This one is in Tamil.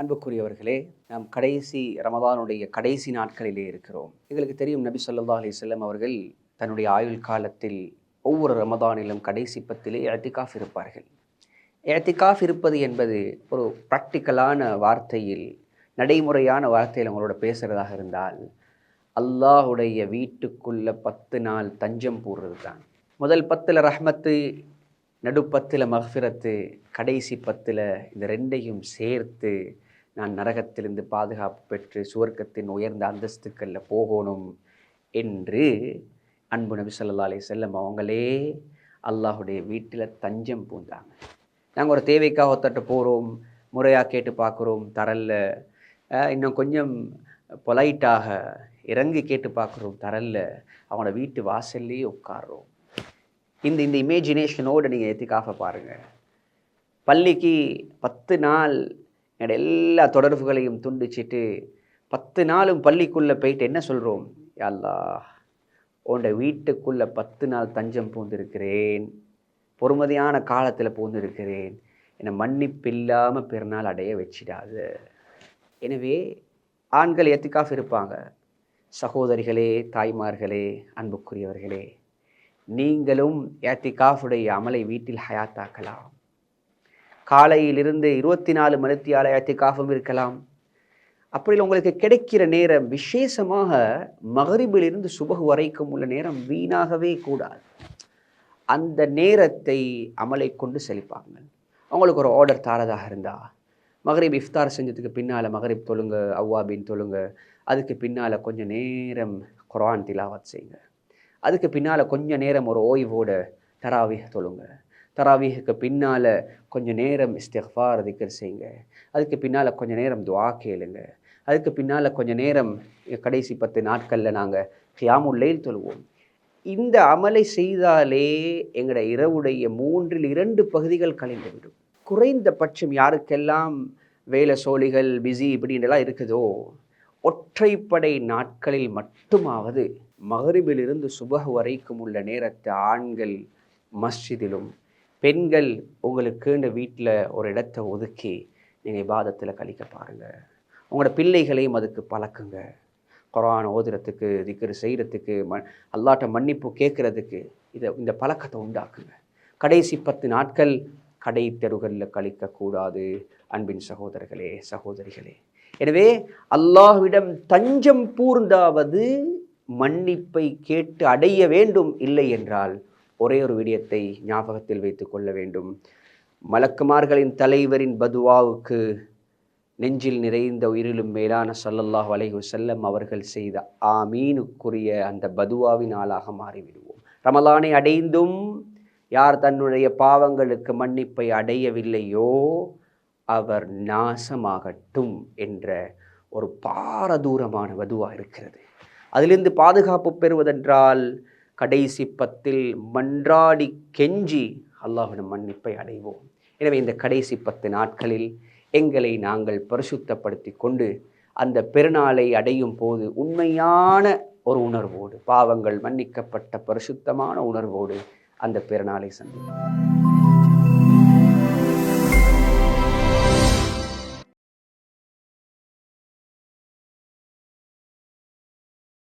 அன்புக்குரியவர்களே நாம் கடைசி ரமதானுடைய கடைசி நாட்களிலே இருக்கிறோம். எங்களுக்கு தெரியும் நபி சொல்லா அலைஹி அவர்கள் தன்னுடைய ஆயுள் காலத்தில் ஒவ்வொரு ரமதானிலும் கடைசி பத்திலே இஅ்திகாஃப் இருப்பார்கள். இஅ்திகாஃப் இருப்பது என்பது ஒரு ப்ராக்டிக்கலான வார்த்தையில் நடைமுறையான வார்த்தையில் அவங்களோட பேசுகிறதாக இருந்தால் அல்லாஹுடைய வீட்டுக்குள்ளே பத்து நாள் தஞ்சம் போடுறது தான் முதல் பத்தில் ரஹ்மத்து நடுப்பத்தில் மஹ்ஃபிரத்து கடைசி பத்தில் இந்த ரெண்டையும் சேர்த்து நான் நரகத்திலிருந்து பாதுகாப்பு பெற்று சுவர்க்கத்தின் உயர்ந்த அந்தஸ்துக்களில் போகணும் என்று அன்பு நபி சொல்லா அலி செல்லம் அவங்களே அல்லாஹுடைய வீட்டில் தஞ்சம் பூந்தாங்க. நாங்கள் ஒரு தேவைக்காக ஒத்தட்ட போகிறோம் முறையாக கேட்டு பார்க்குறோம் தரல்ல. இன்னும் கொஞ்சம் பொலைட்டாக இறங்கி கேட்டு பார்க்குறோம் தரல்ல. அவங்களோட வீட்டு வாசல்லையே உட்கார்றோம். இந்த இந்த இமேஜினேஷனோடு நீங்கள் எத்திக்காக பாருங்கள் பள்ளிக்கு பத்து நாள் என்னோட எல்லா தொடர்புகளையும் துண்டிச்சிட்டு பத்து நாளும் பள்ளிக்குள்ளே போயிட்டு என்ன சொல்கிறோம் அல்லா உன்னோட வீட்டுக்குள்ளே பத்து நாள் தஞ்சம் பூந்திருக்கிறேன் பொறுமதியான காலத்தில் பூந்திருக்கிறேன் என்னை மன்னிப்பில்லாமல் பெருநாள் அடைய வச்சிடாது. எனவே ஆண்கள் எத்திக்காஃப் இருப்பாங்க? சகோதரிகளே தாய்மார்களே அன்புக்குரியவர்களே நீங்களும் ஏத்திகாஃபுடைய அமலை வீட்டில் ஹயாத்தாக்கலாம். காலையிலிருந்து இருபத்தி நாலு மணித்தியால ஏத்திகாஃபும் இருக்கலாம். அப்படி உங்களுக்கு கிடைக்கிற நேரம் விசேஷமாக மகரிபிலிருந்து சுபகு வரைக்கும் உள்ள நேரம் வீணாகவே கூடாது. அந்த நேரத்தை அமலை கொண்டு செழிப்பாங்க அவங்களுக்கு ஒரு ஆர்டர் தாரதாக இருந்தால் மகரிப் இஃப்தார் செஞ்சதுக்கு பின்னால் மகரிப் தொழுங்க அவ்வாபின் தொழுங்க அதுக்கு பின்னால் கொஞ்சம் நேரம் குரான் திலாவத் செய்யுங்க அதுக்கு பின்னால் கொஞ்ச நேரம் ஒரு ஓய்வோட தராவிக தொழுங்க. தராவீஹுக்கு பின்னால் கொஞ்ச நேரம் இஸ்திஃபார் திக்கர் செய்யுங்க. அதுக்கு பின்னால் கொஞ்ச நேரம் துவா கேளுங்க. அதுக்கு பின்னால் கொஞ்ச நேரம் கடைசி பத்து நாட்களில் நாங்கள் ஹியாமுல்லையில் தொழுவோம். இந்த அமலை செய்தாலே எங்களோட இரவுடைய மூன்றில் இரண்டு பகுதிகள் கலைந்துவிடும். குறைந்தபட்சம் யாருக்கெல்லாம் வேலை சோழிகள் பிஸி இப்படின்றலாம் இருக்குதோ ஒற்றைப்படை நாட்களில் மட்டுமாவது மகரிபிலிருந்து சுபஹ் வரைக்கும் உள்ள நேரத்தை ஆண்கள் மஸ்ஜிதிலும் பெண்கள் உங்களுக்குன்னு வீட்டில் ஒரு இடத்தை ஒதுக்கி நீங்கள் இபாதத்தில் கழிக்க பாருங்கள் உங்களோட பிள்ளைகளையும் அதுக்கு பழக்குங்க. குரான் ஓதுறதுக்கு திக்கிற செய்கிறதுக்கு ம அல்லாட்ட மன்னிப்பு கேட்குறதுக்கு இதை இந்த பழக்கத்தை உண்டாக்குங்க. கடைசி பத்து நாட்கள் கடை தெருகளில் கழிக்கக்கூடாது அன்பின் சகோதரர்களே சகோதரிகளே. எனவே அல்லாஹ்விடம் தஞ்சம் பூர்ந்தாவது மன்னிப்பை கேட்டு அடைய வேண்டும் இல்லை என்றால் ஒரே ஒரு விடயத்தை ஞாபகத்தில் வைத்து கொள்ள வேண்டும். மலக்குமார்களின் தலைவரின் பதுவாவுக்கு நெஞ்சில் நிறைந்த உயிரிலும் மேலான சல்லல்லாஹ் வலைஹு செல்லம் அவர்கள் செய்த ஆமீனுக்குரிய அந்த பதுவாவின் ஆளாக மாறிவிடுவோம். ரமலானை அடைந்தும் யார் தன்னுடைய பாவங்களுக்கு மன்னிப்பை அடையவில்லையோ அவர் நாசமாகட்டும் என்ற ஒரு பாரதூரமான வதுவாக இருக்கிறது. அதிலிருந்து பாதுகாப்பு பெறுவதென்றால் கடைசி பத்தில் மன்றாடி கெஞ்சி அல்லாஹிடம் மன்னிப்பை அடைவோம். எனவே இந்த கடைசி பத்து நாட்களில் எங்களை நாங்கள் பரிசுத்தப்படுத்தி கொண்டு அந்த பெருநாளை அடையும் போது உண்மையான ஒரு உணர்வோடு பாவங்கள் மன்னிக்கப்பட்ட பரிசுத்தமான உணர்வோடு அந்த பெருநாளை சந்திப்போம்.